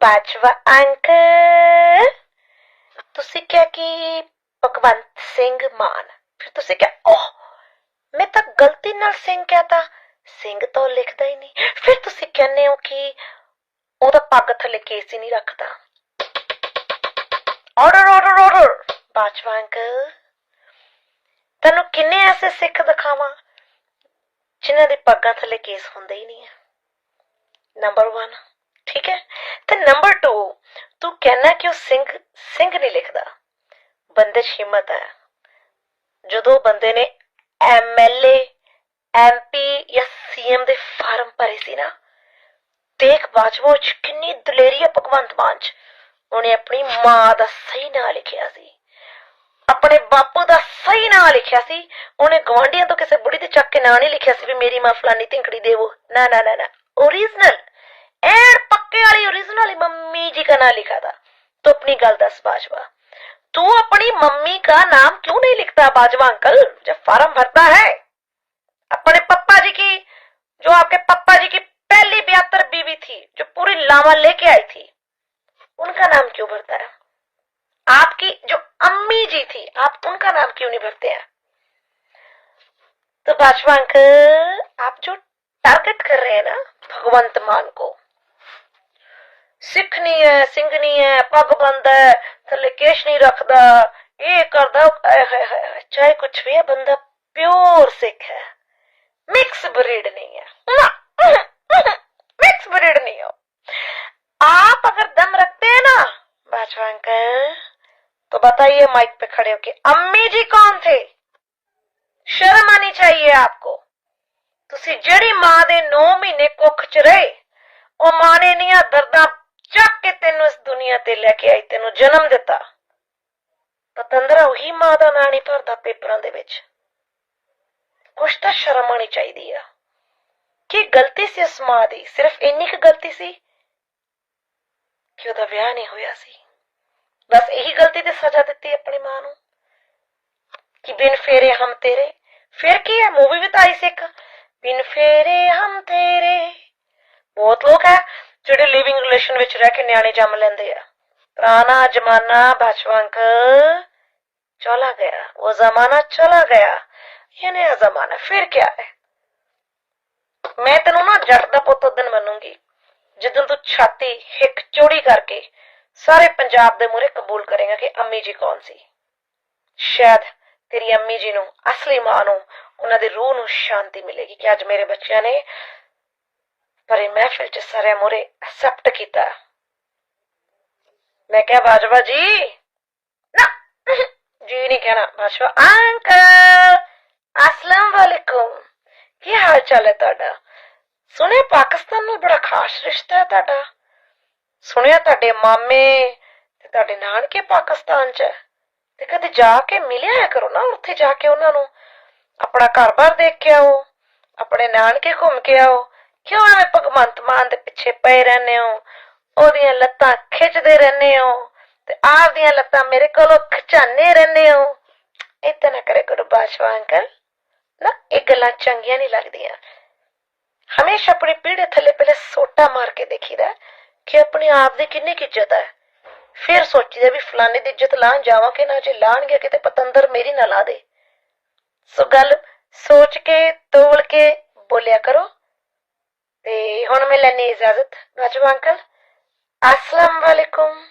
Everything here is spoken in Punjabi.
ਬਾਜਵਾ ਅੰਕਲ, ਤੁਸੀਂ ਕਿਹਾ ਕਿ ਭਗਵੰਤ ਸਿੰਘ ਮਾਨ। ਫਿਰ ਤੁਸੀਂ ਕਿਹਾ, ਓਹ, ਮੈਂ ਤਾਂ ਗਲਤੀ ਨਾਲ ਸਿੰਘ ਕਹਤਾ ਸਿੰਘ ਤਾਂ ਲਿਖਦਾ ਹੀ ਨਹੀਂ। ਫਿਰ ਤੁਸੀਂ ਕਹਿੰਦੇ ਹੋ ਕਿ ਉਹਦਾ ਪੱਗ ਥੱਲੇ ਕੇਸ ਹੀ ਨਹੀਂ ਰੱਖਦਾ। Order order order Bajwa uncle, ਤੈਨੂੰ ਕਿੰਨੇ ਐਸੇ ਸਿੱਖ ਦਿਖਾਵਾਂ, ਜਿਨ੍ਹਾਂ ਦੇ ਪੱਗਾਂ ਥੱਲੇ ਕੇਸ ਹੁੰਦੇ ਹੀ ਨਹੀਂ ਹੈ ਨੰਬਰ 1 ਠੀਕ ਹੈ? ਤੇ ਨੰਬਰ 2 ਤੂੰ ਕਹਿਣਾ ਕਿ ਉਹ ਸਿੰਘ ਸਿੰਘ ਨਹੀਂ ਲਿਖਦਾ। ਬੰਦੇ 'ਚ ਹਿੰਮਤ ਹੈ। ਜਦੋਂ ਬੰਦੇ ਨੇ ਐਮਐਲਏ ਐਮਪੀ ਜਾਂ ਸੀਐਮ ਦੇ ਫਾਰਮ ਭਰੇ ਸੀ ਨਾ, ਦੇਖ ਬਾਜਵਾ ਚ ਕਿੰਨੀ ਦਲੇਰੀ ਹੈ ਭਗਵੰਤ ਮਾਨ ਚ। ਉਹਨੇ ਆਪਣੀ ਮਾਂ ਦਾ ਸਹੀ ਨਾਂ ਲਿਖਿਆ ਸੀ। ਆਪਣੇ ਬਾਪੂ ਦਾ ਸਹੀ ਨਾਂ ਲਿਖਿਆ ਸੀ। ਉਹਨੇ ਗਵਾਂਢੀਆਂ ਤੋਂ ਕਿਸੇ ਬੁੜੀ ਦੇ ਚੱਕ ਕੇ ਨਾਂ ਨਹੀਂ ਲਿਖਿਆ ਸੀ ਵੀ ਮੇਰੀ ਮਾਂ ਫਲਾਨੀ ਢਿੰਕੜੀ ਦੇਵੋ। ਨਾ ਨਾ ਨਾ ਨਾ। ਓਰੀਜਨਲ जी का नाम लिखा था। तो अपनी गल दस, बाजवा। तू अपनी मम्मी का नाम क्यों नहीं लिखता, बाजवा अंकल? जब फार्म भरता है। अपने पप्पा जी की, जो आपके पप्पा जी की पहली बहत्तर बीवी थी, जो पूरी लावा लेके आई थी, उनका नाम क्यों भरता है? आपकी जो अम्मी जी थी, आप उनका नाम क्यों नहीं भरते हैं? तो बाजवा अंकल, आप जो टारगेट कर रहे हैं ना, भगवंत मान को ਸਿੱਖ ਨਹੀਂ ਹੈ ਸਿੰਘ ਨਹੀਂ ਹੈ ਪੱਗ ਬੰਦਾ ਹੈ ਥੱਲੇ ਕੇਸ਼ ਨਹੀਂ ਰੱਖਦਾ ਇਹ ਕਰਦਾ ਆਏ ਹਾਏ ਹਾਏ ਹਾਏ, ਚਾਹੇ ਕੁਛ ਵੀ ਹੈ ਬੰਦਾ ਪਿਓਰ ਸਿੱਖ ਹੈ ਮਿਕਸ ਬਰੀਡ नहीं है मिक्स ब्रीड नहीं हो आप अगर दम रखते हैं ना बाजवा अंकल तो बताइए माइक पे खड़े होके अम्मी जी कौन थे शर्म आनी चाहिए आपको ਤੁਸੀਂ ਜਿਹੜੀ ਮਾਂ ਦੇ 9 ਮਹੀਨੇ ਕੁੱਖ 'ਚ ਰਹੇ ਉਹ ਮਾਂ ਨੇ ਨੀਆਂ ਦਰਦਾਂ ਚੱਕ ਕੇ ਤੈਨੂੰ ਇਸ ਦੁਨੀਆ ਤੇ ਲੈ ਕੇ ਆਈ ਤੈਨੂੰ ਜਨਮ ਦਿੱਤਾ। ਪਤੰਦਰਾ ਉਹੀ ਮਾਂ ਦਾ ਨਾਂ ਨਹੀਂ ਭਰਦਾ ਪੇਪਰਾਂ ਦੇ ਵਿੱਚ। ਕੁਛ ਤਾਂ ਸ਼ਰਮ ਆਣੀ ਚਾਹੀਦੀ ਆ। ਕੀ ਗਲਤੀ ਸੀ ਉਸ ਮਾਂ ਦੀ? ਸਿਰਫ ਇੰਨੀ ਕੁ ਗਲਤੀ ਸੀ ਕਿ ਉਹਦਾ ਵਿਆਹ ਨਹੀਂ ਹੋਇਆ ਸੀ। ਬਸ ਇਹੀ ਗਲਤੀ ਤੇ ਸਜ਼ਾ ਦਿੱਤੀ ਆਪਣੀ ਮਾਂ ਨੂੰ ਕਿ ਬਿਨ ਫੇਰੇ ਹਮ ਤੇਰੇ। ਫਿਰ ਕੀ ਹੈ? ਮੂਵੀ ਵੀ ਤਾਂ ਆਈ ਸੀ ਇੱਕ। ਬਿਨ ਫੇਰੇ ਹਮ ਤੇਰੇ। ਬਹੁਤ ਲੋਕ ਹੈ। ਜਿਹੜੇ ਲਿਵਿੰਗ ਰਿਲੇਸ਼ਨ ਵਿੱਚ ਰਹਿ ਕੇ ਨਿਆਣੇ ਜੰਮ ਲੈਂਦੇ ਆ। ਪੁਰਾਣਾ ਜ਼ਮਾਨਾ ਬਚਵੰਕ ਚਲਾ ਗਿਆ। ਉਹ ਜ਼ਮਾਨਾ ਚਲਾ ਗਿਆ। ਇਹ ਨया ਜ਼ਮਾਨਾ ਫਿਰ ਕੀ ਹੈ? ਮੈਂ ਤੈਨੂੰ ਨਾ ਜੱਟ ਦਾ ਪੁੱਤ ਦਿਨ ਮੰਨੂੰਗੀ। ਜਦੋਂ ਤੂੰ ਛਾਤੀ ਹਿੱਕ ਚੋੜੀ ਕਰਕੇ ਸਾਰੇ ਪੰਜਾਬ ਦੇ ਮੂਹਰੇ ਕਬੂਲ ਕਰੇਗਾ ਕਿ ਅੰਮੀ ਜੀ ਕੌਣ ਸੀ। ਸ਼ਾਇਦ ਤੇਰੀ ਅੰਮੀ ਜੀ ਨੂੰ, ਅਸਲੀ ਮਾਂ ਨੂੰ, ਉਹਨਾਂ ਦੀ ਰੂਹ ਨੂੰ ਸ਼ਾਂਤੀ ਮਿਲੇਗੀ ਕਿ ਅੱਜ ਮੇਰੇ ਬੱਚਿਆਂ ਨੇ ਪਰੇ ਮਹਿਫਿਲ ਚ ਸਾਰੇ ਮੂਹਰੇ ਐਕਸੈਪਟ ਕੀਤਾ। ਮੈਂ ਕਿਹਾ, ਬਾਜਵਾ ਜੀ, ਨਾ, ਜੀ ਨਹੀਂ ਕਹਿਣਾ, ਬਾਜਵਾ ਅੰਕਲ ਅਸਲਾਮ ਵਾਲੇਕੁਮ ਕੀ ਹਾਲ ਚਾਲ ਹੈ ਤੁਹਾਡਾ? ਸੁਣਿਆ ਪਾਕਿਸਤਾਨ ਨਾਲ ਬੜਾ ਖਾਸ ਰਿਸ਼ਤਾ ਹੈ ਤੁਹਾਡਾ? ਸੁਣਿਆ ਤੁਹਾਡੇ ਮਾਮੇ ਤੇ ਤੁਹਾਡੇ ਨਾਨਕੇ ਪਾਕਿਸਤਾਨ 'ਚ? ਤੇ ਕਦੇ ਜਾ ਕੇ ਮਿਲਿਆ ਕਰੋ ਨਾ, ਉੱਥੇ ਜਾ ਕੇ ਉਹਨਾਂ ਨੂੰ? ਆਪਣਾ ਘਰ-ਬਾਰ ਦੇਖ ਕੇ ਆਓ ਆਪਣੇ ਨਾਨਕੇ ਘੁੰਮ ਕੇ ਆਓ ਕਿਉਂ ਐਵੇਂ ਭਗਵੰਤ ਮਾਨ ਦੇ ਪਿੱਛੇ ਪਏ ਰਹਿੰਦੇ ਹੋ? ਉਹਦੀਆਂ ਲੱਤਾਂ ਖਿੱਚਦੇ ਰਹਿੰਦੇ ਹੋ ਤੇ ਆਪਦੀਆਂ ਲੱਤਾਂ ਮੇਰੇ ਕੋਲੋਂ ਖਿਚਾਨੇ ਰਹਿੰਦੇ ਹੋ? ਇਤਨਾ ਨਾ ਕਰੇ ਕਰੋ ਬਾਸ਼ਵਾ ਅੰਕਲ। ਨਾ, ਇਹ ਗੱਲਾਂ ਚੰਗੀਆਂ ਨਹੀਂ ਲੱਗਦੀਆਂ। ਹਮੇਸ਼ਾ ਆਪਣੀ ਪੀੜੇ ਥੱਲੇ ਪਹਿਲੇ ਸੋਟਾ ਮਾਰ ਕੇ ਦੇਖੀਦਾ ਕਿ ਆਪਣੇ ਆਪ ਦੀ ਕਿੰਨੀ ਕੁ ਇੱਜ਼ਤ ਹੈ। ਫਿਰ ਸੋਚੀਦਾ ਵੀ ਫਲਾਣੇ ਦੀ ਇੱਜ਼ਤ ਲਾਣ ਜਾਵਾਂ ਕਿ ਨਾ, ਜੇ ਲਾਣਗੇ ਕਿਤੇ ਪਤੰਦਰ ਮੇਰੀ ਨਾ ਲਾ ਦੇ। ਸੋ ਗੱਲ ਸੋਚ ਕੇ, ਤੋਲ ਕੇ ਬੋਲਿਆ ਕਰੋ। ਹੁਣ ਮੈਂ ਲੈਣੀ ਇਜਾਜ਼ਤ। ਰਾਜੂ ਅੰਕਲ ਅਸਲਾਮ ਵਾਲੇਕੁਮ।